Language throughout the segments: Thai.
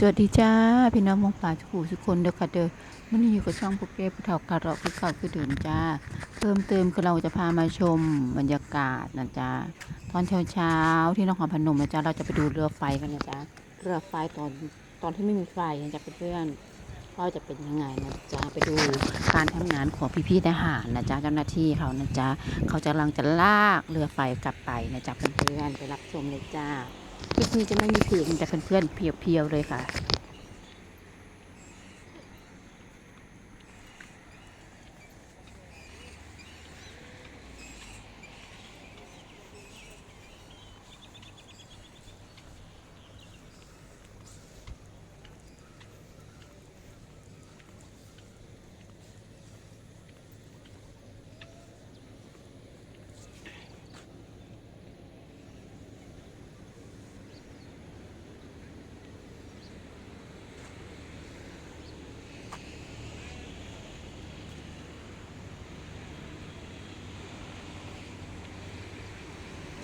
สวัสดีจ้าพี่น้องมองป่าทุกผู้ทุกคนเด้อค่ะเด้อวันนี้อยู่กับช่องพวกเก้ผู้เฒ่าการเราะคือเก่าคือเดิมจ้า เพิ่มเติมคือเราจะพามาชมบรรยากาศนะจ๊ะตอนเช้าเช้าที่นครพนมนะจ๊ะเราจะไปดูเรือไฟกันนะจ๊ะเรือไฟตอนตอนที่ไม่มีไฟนะจ๊ะเพื่อนๆว่าจะเป็นยังไงนะจ๊ะไปดูการทำงานของพี่ๆทหารนะจ๊ะเจ้าหน้าที่เขานะจ๊ะเขาจะกำลังจะลากเรือไฟกลับไปนะจ๊ะเพื่อนๆไปรับชมเลยจ้า คลิปนี้จะไม่มีเพลงแต่เพื่อนๆเพียวๆเลยค่ะ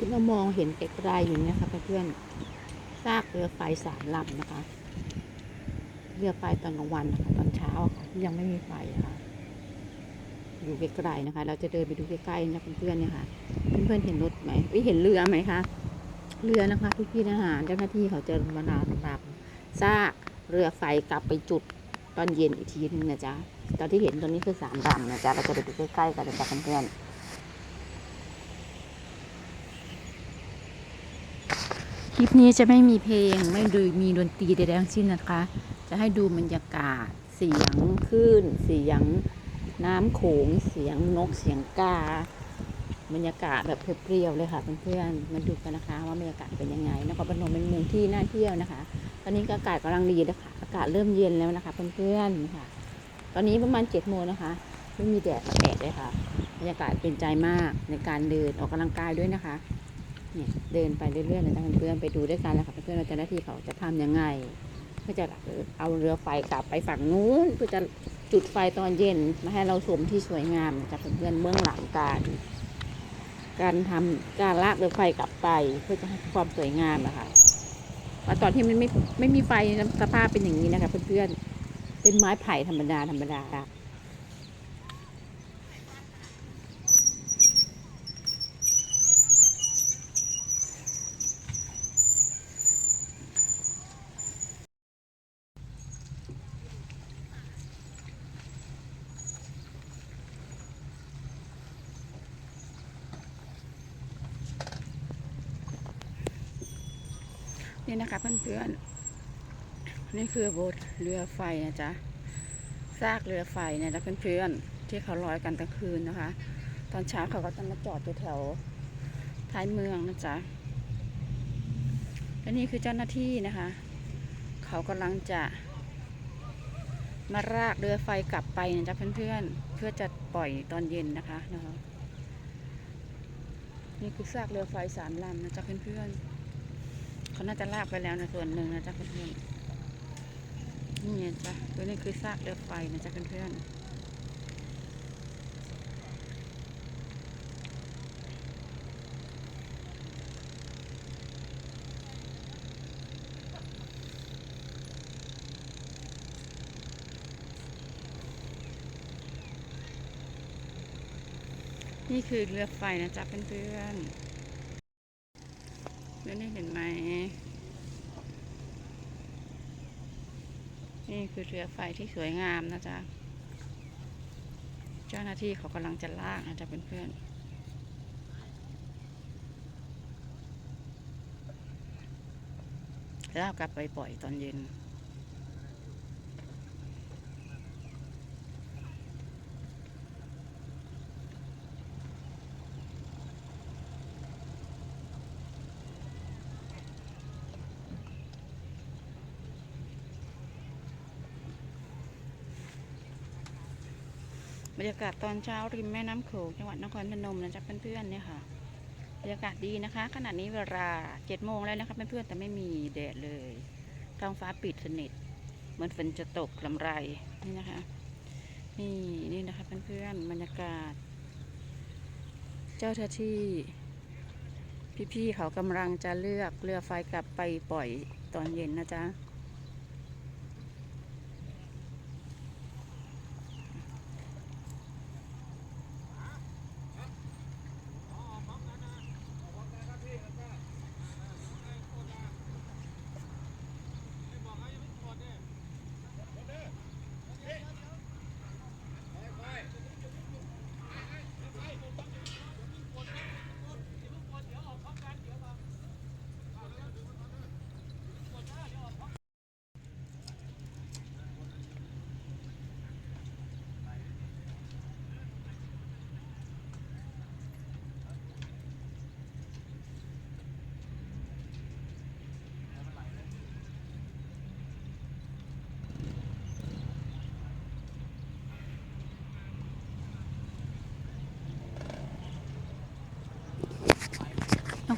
ที่เรามองเห็นไกลๆอยู่เนี่ยค่ะเพื่อนๆซากเรือไฟสามลำนะคะ เรือไฟตอนกลางวันนะคะตอนเช้าค่ะที่ยังไม่มีไฟอะค่ะอยู่ไกลๆนะคะ เราจะเดินไปดูใกล้ๆนะเพื่อนๆเนี่ยค่ะ เพื่อนๆเห็นรถไหมเห็นเรือไหมคะเรือนะคะ ทุกพี่ทหารเจ้าหน้าที่เขาจะมานำนำซากเรือไฟกลับไปจุดตอนเย็นอีกทีนึงนะจ๊ะตอนที่เห็นตรงนี้คือสามลำนะจ๊ะเราจะไปดูใกล้ๆกันนะจ๊ะเพื่อนๆ ลิปนี้จะไม่มีเพลงไม่ดูมีดนตรีใดๆทั้งสิ้นนะคะ จะให้ดูบรรยากาศเสียงคลื่นเสียงน้ำโขงเสียงนกเสียงกา บรรยากาศแบบเพรียวๆเลยค่ะเพื่อนๆมาดูกันนะคะ ว่าบรรยากาศเป็นยังไงนครพนมเป็นเมืองที่น่าเที่ยวนะคะ ตอนนี้อากาศกำลังดีนะคะอากาศเริ่มเย็นแล้วนะคะเพื่อนๆค่ะ ตอนนี้ประมาณเจ็ดโมงนะคะไม่มีแดดแดดเลยค่ะ บรรยากาศเป็นใจมากในการเดินออกกำลังกายด้วยนะคะ นี่ยเดินไปเรื่อยๆนะจ๊ะเพื่อนไปดูด้วยกันแล้วค่ะเพื่อนเราจะหน้าที่เขาจะทำยังไงเพื่อจะเอาเรือไฟกลับไปฝั่งนู้นเพื่อจะจุดไฟตอนเย็นมาให้เราชมที่สวยงามจากเพื่อนๆเบื้องหลังการการทำการลากเรือไฟกลับไป เพื่อจะให้ความสวยงามนะคะว่าตอนที่มันไม่ไม่มีไฟสภาพเป็นอย่างนี้นะคะเพื่อนๆเป็นไม้ไผ่ธรรมดาธรรมดา นี่นะคะเพื่อนๆนี่คือโบสถ์เรือไฟนะจ๊ะซากเรือไฟเนี่ยนะเพื่อนๆที่เขาลอยกันกลางคืนนะคะ ตอนเช้าเขาก็จะมาจอดอยู่แถวท้ายเมืองนะจ๊ะและนี่คือเจ้าหน้าที่นะคะ เขากำลังจะมารากเรือไฟกลับไปนะจ๊ะเพื่อนๆเพื่อจะปล่อยตอนเย็นนะคะนะคะนี่คือซากเรือไฟสามลำนะจ๊ะเพื่อนๆ เขาน่าจะลากไปแล้วนะส่วนหนึ่งนะจ๊ะเพื่อนๆนี่ไงจ๊ะตัวนี้คือซากเรือไฟนะจ๊ะเพื่อนๆนี่คือเรือไฟนะจ๊ะเพื่อนๆ แล้วนี่เห็นไหม นี่คือเรือไฟที่สวยงามนะจ๊ะ เจ้าหน้าที่เขากำลังจะลากนะจ๊ะเพื่อนๆลากกลับไปปล่อยตอนเย็น รรยากาศตอนเช้าริมแม่น้ำโขงจังหวัดนครพนมนะจ๊ะเพื่อนๆเนี่ยค่ะบรรยากาศดีนะคะ ขณะนี้เวลาเจ็ดโมงแล้วนะคะเพื่อนๆแต่ไม่มีแดดเลยท้องฟ้าปิดสนิทเหมือนฝนจะตกลำไรนี่นะคะ นี่นี่นะคะเพื่อนๆบรรยากาศ เจ้าหน้าที่ พี่ๆเขากำลังจะเลือกเรือไฟกลับไปปล่อยตอนเย็นนะจ๊ะ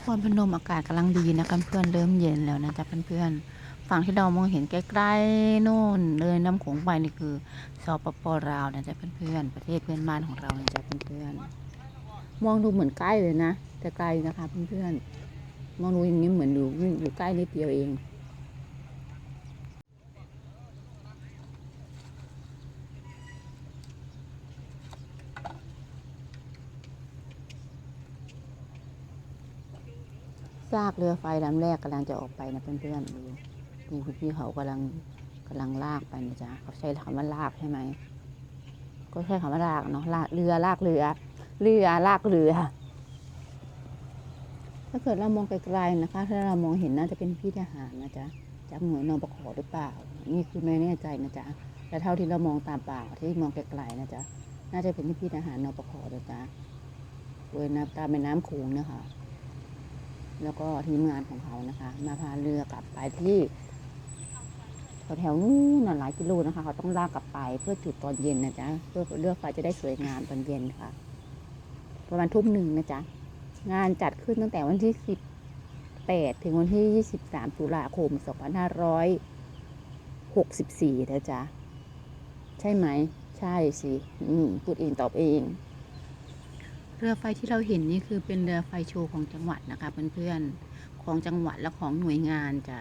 ครพนมอากาศกำลังดีนะคะเพื่อนเริ่มเย็นแล้วนะจ๊ะเพื่อนๆฝั่งที่เรามองเห็นใกล้ๆโน่นเลยน้ำโขงไปนี่คือสปปลาวนะจ๊ะเพื่อนๆประเทศเพื่อนบ้านของเรานะจ๊ะเพื่อนๆมองดูเหมือนใกล้เลยนะ แต่ไกลนะคะเพื่อนๆมองดูอย่างนี้เหมือนอยู่อยู่ใกล้นิดเดียวเอง ซากเรือไฟลำแรกกำลังจะออกไปนะเพื่อนๆดูนี่คุณพี่เขากำลังกำลังลากไปนะจ๊ะเขาใช้คำว่าลากใช่ไหมก็ใช้คำว่าลากเนาะลากเรือลากเรือเรือลากเรือถ้าเกิดเรามองไกลๆนะคะ ถ้าเรามองเห็นน่าจะเป็นพี่ทหารนะจ๊ะจากหน่วยนปขหรือเปล่า นี่คือไม่แน่ใจนะจ๊ะแต่เท่าที่เรามองตามเปล่าที่มองไกลๆนะจ๊ะน่าจะเป็นพี่ทหารนปขนะจ๊ะเวยน้ำตามแม่น้ำโขงนะคะ แล้วก็ทีมงานของเขานะคะ มาพาเรือกลับไปที่แถวๆนู้นหลายกิโลนะคะ เขาต้องลากกลับไปเพื่อจุดตอนเย็นนะจ๊ะเพื่อเลือกไฟจะได้สวยงามตอนเย็นค่ะ ประมาณทุ่มหนึ่งนะจ๊ะงานจัดขึ้นตั้งแต่วันที่สิบแปดถึงวันที่ยี่สิบสามตุลาคมสองพันห้าร้อยหกสิบสี่นะจ๊ะ ใช่ไหม ใช่สิ อืมพูดเองตอบเอง รือไฟที่เราเห็นนี่คือเป็นเรือไฟโชว์ของจังหวัดนะคะเพื่อนๆของจังหวัดและของหน่วยงานจะ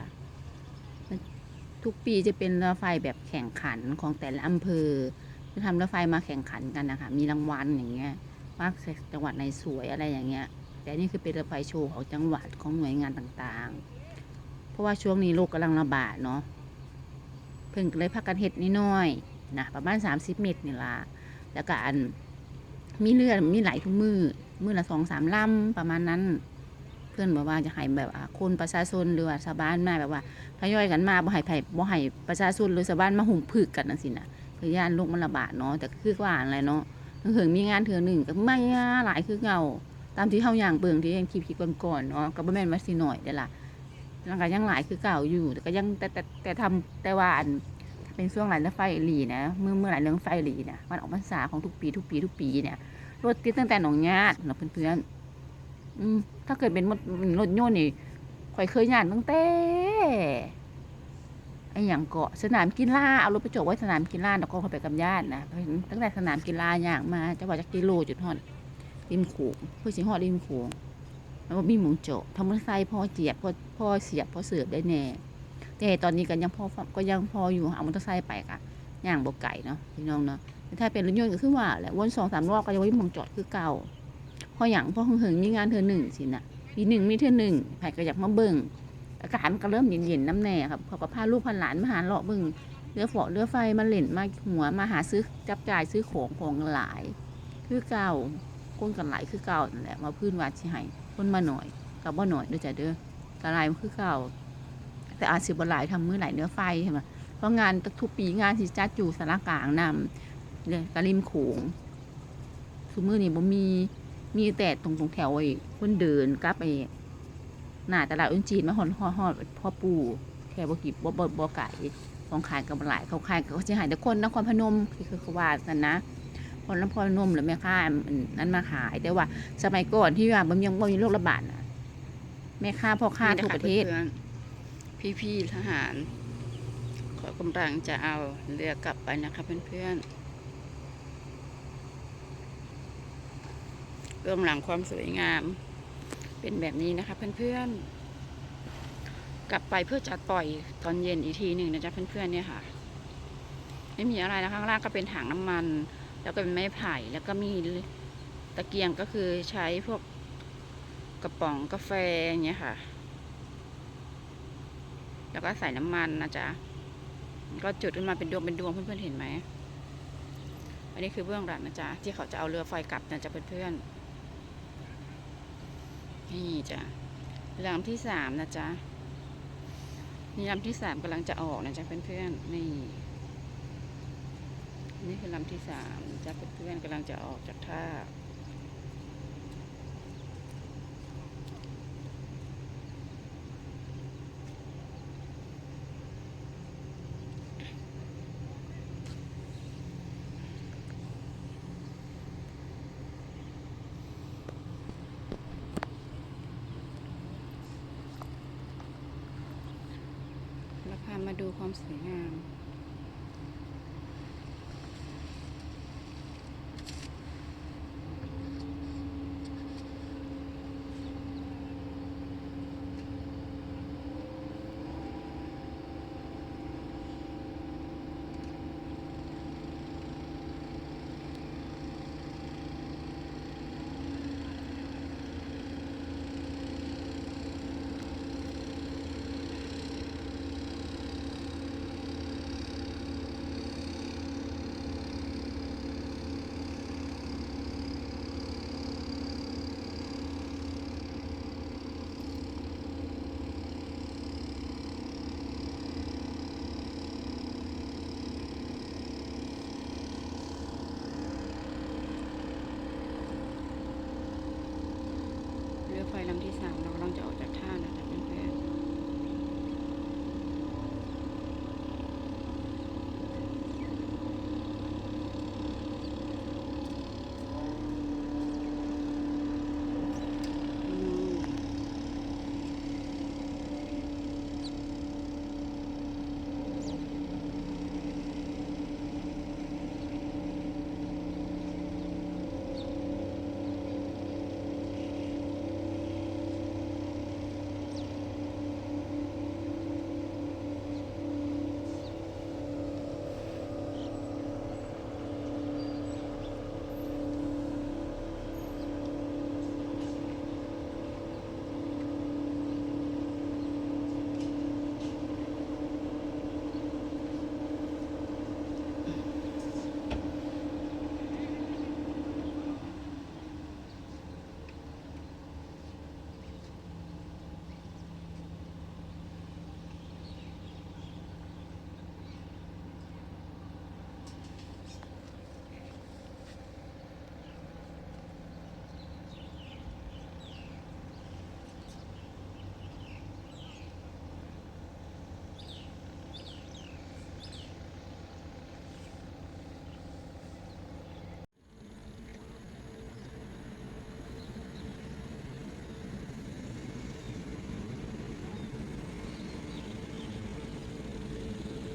ทุกปีจะเป็นเรือไฟแบบแข่งขันของแต่ละอำเภอจะทำเรือไฟมาแข่งขันกันนะคะมีรางวัลอย่างเงี้ยว่าจังหวัดไหนสวยอะไรอย่างเงี้ย แต่นี่คือเป็นเรือไฟโชว์ของจังหวัดของหน่วยงานต่างๆ เพราะว่าช่วงนี้โรคกำลังระบาดเนาะเพิ่งเลยพักกันเห็ดนิดหน่อยนะประมาณ 30 เมตรนี่ละแล้วก็อัน มีเลือดมีไหลทุกมือมือละสองสามลำประมาณนั้น เพื่อนบอกว่าจะให้แบบคนประชาชนหรือว่าชาวบ้านมาแบบว่าทยอยกันมาบ่ให้ไผบ่ให้ประชาชนหรือชาวบ้านมาหุ่มผึกกันนั่นสินะเพื่อย่านโรคมันระบาดเนาะแต่คือว่าอะไรเนาะถึงมีงานเถื่อหนึ่งก็ไม่หลายคือเก่าตามที่เฮาอย่างเบิ่งที่ยังคลิปๆก่อนๆเนาะก็บ่แม่นว่าสิหน่อยเด้อล่ะแล้วก็ยังหลายคือเก่าอยู่ แต่ก็ยังแต่แต่แต่ทำแต่ว่าอัน เป็นช่วงไหลเรื่องไฟหลีนะเมื่อเมื่อไหลเรื่องไฟหลีนะวันออกพรรษาของทุกปีทุกปีทุกปีเนี่ยรถติดตั้งแต่หนองญาติเนาะเพื่อนๆอืมถ้าเกิดเป็นรถยนต์นี่ข่อยเคยญาติตั้งแต่ไอ้อย่างเกาะสนามกีฬาเอารถไปจอดไว้สนามกีฬาแล้วก็เขาไปกับญาตินะตั้งแต่สนามกีฬาอย่างมาจะว่าจะกิโลจุดฮอดริมโขงเพื่อสิฮอดริมโขงแล้วก็มีหมุงโจทำมอเตอร์ไซค์พอเจียบพอพอเสียบพอเสือบได้แน่ แต่ตอนนี้ก็ยังพอก็ยังพออยู่เอามอเตอร์ไซค์ไปค่ะย่างบกไก่เนาะพี่น้องเนาะถ้าเป็นรถยนต์ก็คือว่าแหละวนสองสามรอบก็ยังไม่มองจอดคือเก่าพออย่างพอหึงๆมีงานเธอหนึ่งสินะปีหนึ่งมีเธอหนึ่งไผ่ก็อยากมาเบิ่งอากาศมันก็เริ่มเย็นๆน้ำแน่ครับพอก็พาลูกพาหลานมาหาเลาะเบิ่งเรือฝอเรือไฟมาเล่นมาหัวมาหาซื้อจับจ่ายซื้อของของหลาย คือเก่าคนกันหลายคือเก่านั่นแหละมาพื้นวัดชิให้คนมาหน่อยกับบ่หน่อยด้วยจ้ะเด้อกระไรมันคือเก่า แต่อาจสิบหลายทำมือหลายเนื้อไฟใช่ไหมเพราะงานทุกปีงานที่จัดอยู่สารกลางนำเนี่ยกะริมโขงสุมือนี่บ่มีมีแต่ตรงตรงแถวไอ้คนเดินกลับไอ้หน้าตลาดอุ้นจีนมาหอนหอดหอดพ่อปู่แค่บ่กี่บ่บ่บ่ไก่ของขายกับหลายเขาขายก็จะหายแต่คนนครพนมคือคือเขาว่านั่นนะคนนครพนมหรือแม่ค้านั้นมาขายแต่ว่า สมัยก่อนที่ว่ามันยังบ่มีโรคระบาดน่ะแม่ค้าพ่อค้าทั่วประเทศ พี่พี่ๆทหาร ขอกำลังจะเอาเรือกลับไปนะคะเพื่อนๆเบื้องหลังความสวยงาม เป็นแบบนี้นะคะเพื่อนๆ กลับไปเพื่อจะปล่อยตอนเย็นอีกทีหนึ่งนะจ๊ะเพื่อนๆเนี่ยค่ะ ไม่มีอะไรนะข้างล่างก็เป็นถังน้ำมัน แล้วก็เป็นไม้ไผ่แล้วก็มีตะเกียงก็คือใช้พวกกระป๋องกาแฟอย่างเงี้ยค่ะ แล้วก็ใส่น้ำมันนะจ๊ะก็จุดขึ้นมาเป็นดวงเป็นดวงเพื่อนๆเห็นไหมอันนี้คือเบื้องหลังนะจ๊ะที่เขาจะเอาเรือไฟกลับนะจ๊ะเพื่อนๆนี่จ้ะลำที่สามนะจ๊ะนี่ลำที่สามกำลังจะออกนะจ๊ะเพื่อนๆนี่นี่คือลำที่สามจ๊ะเพื่อนๆกำลังจะออกจากท่าามาดู ความสวยงาม เรือ ไฟลำที่สามเรากำลังจะออกจากท่านะคะ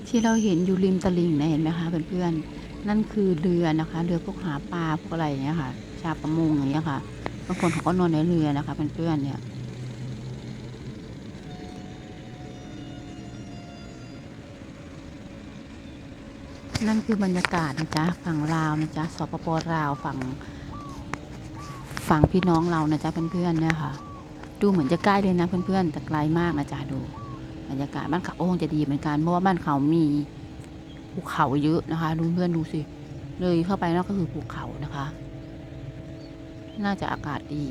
ที่เราเห็นอยู่ริมตลิ่งนะเห็นไหมคะเพื่อนๆนั่นคือเรือนะคะ เรือพวกหาปลาพวกอะไรอย่างเงี้ยค่ะ ชาวประมงอย่างเงี้ยค่ะบางคนเขาก็นอนในเรือนะคะเพื่อนๆเนี่ยนั่นคือบรรยากาศนะจ๊ะฝั่งลาวนะจ๊ะสปปลาวฝั่งฝั่งพี่น้องเรานะจ๊ะเพื่อนๆเนี่ยค่ะ ดูเหมือนจะใกล้เลยนะเพื่อนๆแต่ไกลมากนะจ๊ะดู บรรยากาศบ้านเขาโอ้งจะดีเหมือนกันเพราะว่าบ้านเขามีภูเขาเยอะนะคะดูเพื่อนดูสิเลยเข้าไปนั่นก็คือภูเขานะคะ น่าจะอากาศดี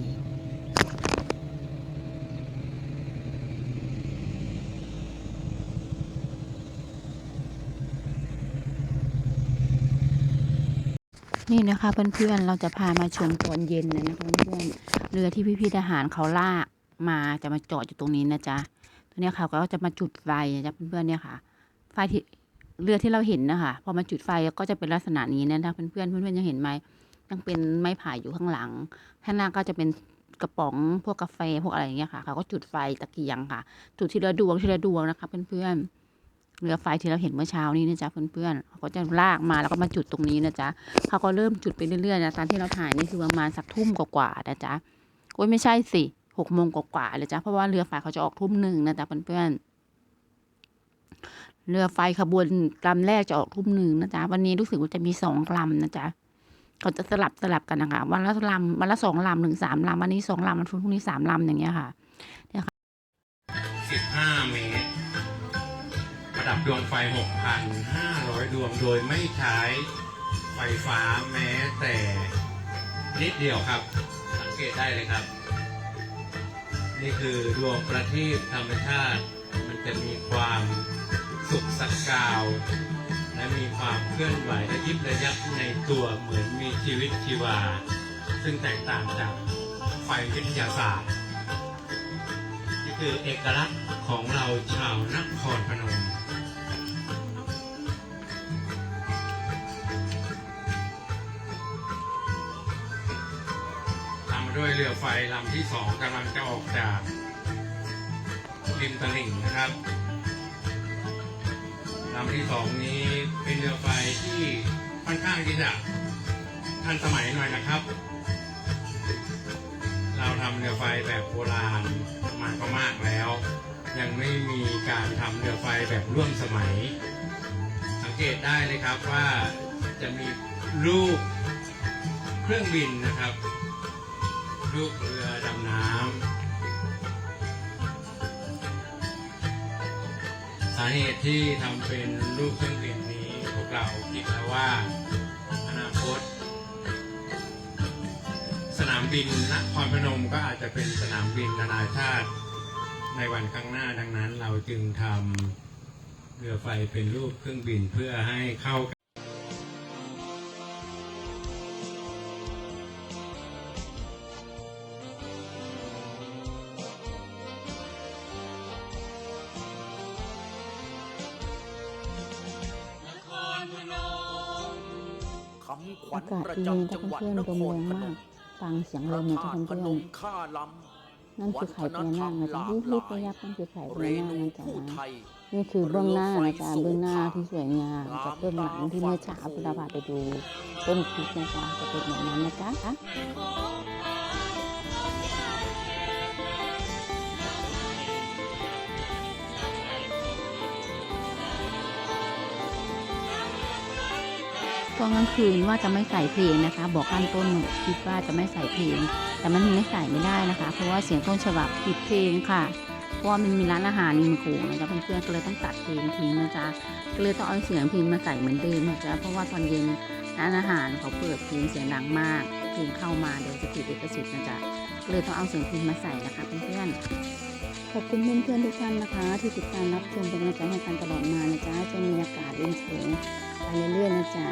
นี่นะคะเพื่อนๆ เราจะพามาชมตอนเย็นนะนะคะเพื่อนๆเรือที่พี่ๆทหารเขาลากมาจะมาจอดอยู่ตรงนี้นะจ๊ะ ตัวเนี้ยค่ะก็จะมาจุดไฟนะจ๊ะเพื่อนๆเนี่ยค่ะ ไฟที่เรือที่เราเห็นนะคะพอมาจุดไฟก็จะเป็นลักษณะนี้นะคะเพื่อนๆเพื่อนๆยังเห็นไหมยังเป็นไม้ไผ่อยู่ข้างหลัง ข้างหน้าก็จะเป็นกระป๋องพวกกาแฟพวกอะไรอย่างเงี้ยค่ะเขาก็จุดไฟตะเกียงค่ะ จุดทีละดวงทีละดวงนะคะเพื่อนๆเรือไฟที่เราเห็นเมื่อเช้านี้นะจ๊ะเพื่อนๆเขาก็จะลากมาแล้วก็มาจุดตรงนี้นะจ๊ะเขาก็เริ่มจุดไปเรื่อยๆนะตอนที่เราถ่ายนี่คือประมาณสักทุ่มกว่าๆนะจ๊ะโอ้ยไม่ใช่สิ หกโมงกว่าๆเลยจ้ะเพราะว่าเรือไฟเขาจะออกทุ่มหนึ่งนะจ๊ะเพื่อนๆเรือไฟขบวนกลำแรกจะออกทุ่มหนึ่งนะจ๊ะวันนี้รู้สึกว่าจะมีสองกลำนะจ๊ะเขาจะสลับสลับกันนะคะวันละลำวันละสองลำถึงสามลำวันนี้สองลำวันพรุ่งนี้สามลำอย่างเงี้ยค่ะ15เมตรประดับดวงไฟ6,500ดวงโดยไม่ใช้ไฟฟ้าแม้แต่นิดเดียวครับ สังเกตได้เลยครับ นี่คือดวงประทีปธรรมชาติ มันจะมีความสุขสักกาว และมีความเคลื่อนไหวและยิบระยับในตัวเหมือนมีชีวิตชีวา ซึ่งแตกต่างจากไฟวิทยาศาสตร์นี่คือเอกลักษณ์ของเราชาวนครพนม ด้วยเรือไฟลำที่สองกำลังจะออกจากริมตลิ่งนะครับลำที่สองนี้เป็นเรือไฟที่ค่อนข้างที่จะทันสมัยหน่อยนะครับ เราทำเรือไฟแบบโบราณมาก็มากแล้ว ยังไม่มีการทำเรือไฟแบบร่วมสมัย สังเกตได้เลยครับว่าจะมีรูปเครื่องบินนะครับ รูปเรือดำน้ำสาเหตุที่ทำเป็นรูปเครื่องบินนี้พวกเราคิดแล้วว่าอนาคต สนามบินนครพนมก็อาจจะเป็นสนามบินนานาชาติในวันข้างหน้าดังนั้นเราจึงทำเรือไฟเป็นรูปเครื่องบินเพื่อให้เข้า ขวัอาญกาศประดีจำนะจังหวัดเพื่อนนๆลคมรแรงพนมากมฟังเสียงพลระมนะธาจ๊ะตุพเพื่นอนมค่าล้ๆนั่นคือไข่พญานาคนะจ๊ะที่ที่พยับนั่นคือไข่พำเรญานาคนูนะจ๊ะผู้ไทยนี่คือเบื้องหน้านะจ๊ะเบื้องหน้าที่สวยงามจากเบื้องหลังที่เมื่อเช้าคุณดาพาไปดูต้นคลิปนะจ๊ะจะเป็นแบบนั้นนะจ๊ะ ตอนกลางคืนว่าจะไม่ใส่เพลงนะคะ บอกขั้นต้นคิดว่าจะไม่ใส่เพลง แต่มันไม่ใส่ไม่ได้นะคะ เพราะว่าเสียงต้นฉบับผิดเพลงค่ะเพราะว่ามันมีร้านอาหารริมโขงนะจ๊ะเพื่อนๆก็เลยต้องตัดเพลงทิ้งนะจ๊ะก็เลยต้องเอาเสียงเพลงมาใส่เหมือนเดิมนะจ๊ะเพราะว่าตอนเย็นร้านอาหารเขาเปิดเพลงเสียงดังมากเพลงเข้ามาเดี๋ยวจะผิดเอกสิทธิ์นะจ๊ะก็เลยต้องเอาเสียงเพลงมาใส่นะคะเพื่อนๆขอบคุณเพื่อนๆทุกท่านนะคะ ที่ติดตามรับชมเป็นกำลังใจให้กันตลอดมานะจ๊ะจะมีอากาศริมโขง เรื่อยๆนะจ๊ะ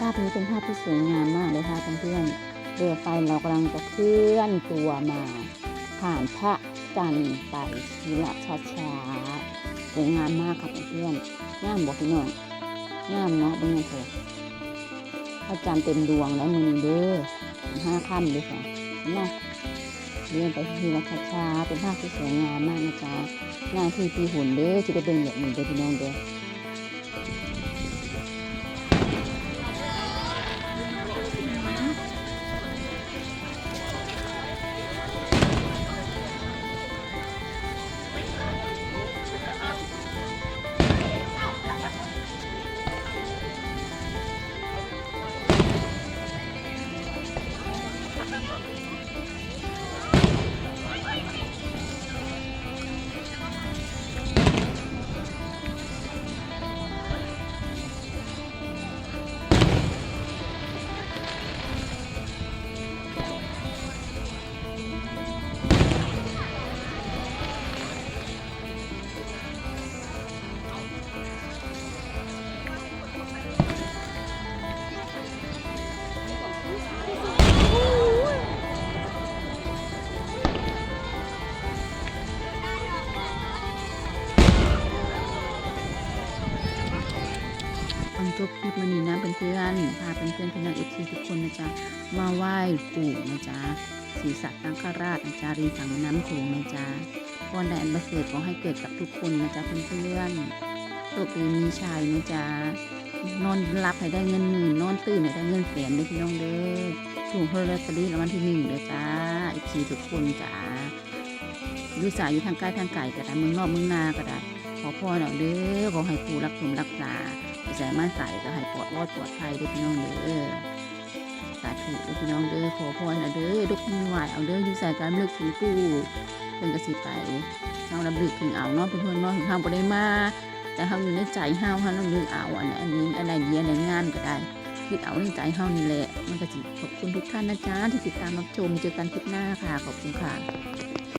ภาพนี้เป็นภาพที่สวยงามมากเลยค่ะเพื่อนๆเรือไฟเรากำลังจะเคลื่อนตัวมา ผ่านพระจันทร์ไปทีละช้าๆสวยงามมากค่ะเพื่อนๆงามบอกพี่น้องงามเนาะเป็นไงเถอะพระจันทร์เต็มดวงแล้วมือนี้เด้อห้าค่ำเลยค่ะนไหมเดินไปทีละช้าๆเป็นภาพที่สวยงามมากนะจ๊ะหน้าที่พี่หุ่นเด้อจะได้เป็นแบบนี้เด้อพี่น้องเด้อ เพื่อนๆพาเพื่อนๆพี่น้องเอฟซีทุกคนนะจ๊ะมาไหว้ปู่นะจ๊ะศรีสัตตังคราชนะจ๊ะริมฝั่งน้ำโขงนะจ๊ะพรแดนประเสริฐขอให้เกิดกับทุกคนนะจ๊ะเพื่อนๆตัวปีมีชัยนะจ๊ะนอนรับให้ได้เงินหมื่นนอนตื่นให้ได้เงินแสนเลยพี่น้องเด้อถูกเฮอร์ลอตเตอรี่รางวัลที่หนึ่งเด้อจ้าเอฟซีทุกคนจ้าอยู่สายอยู่ทางใกล้ทางไกลก็ได้เมืองนอกเมืองนาก็ได้ขอพรเอาเด้อขอให้ผู้รักษารักษา ใส่มาใส่ก็ให้ปลอดรอดปลอดภัยด้อพี่น้องเด้อสาธุด้อพี่น้องเด้อขอพรเอาเด้อดกมือไหวเอาเด้ออยู่ใส่การเลึกถึงกูเป็นกระสิไปเฮาระลึกถึงเอาเนาะเพื่อนๆเนาะถึงเฮาบ่ได้มา แต่เฮาอยู่ในใจเฮาเฮาระลึกเอาอันนี้อันนี้อันใดดีอันใดงานก็ได้คิดเอาในใจเฮานี่แหละ มันก็สิขอบคุณทุกท่านนะจ๊ะที่ติดตามรับชมเจอกันคลิปหน้าค่ะขอบคุณค่ะ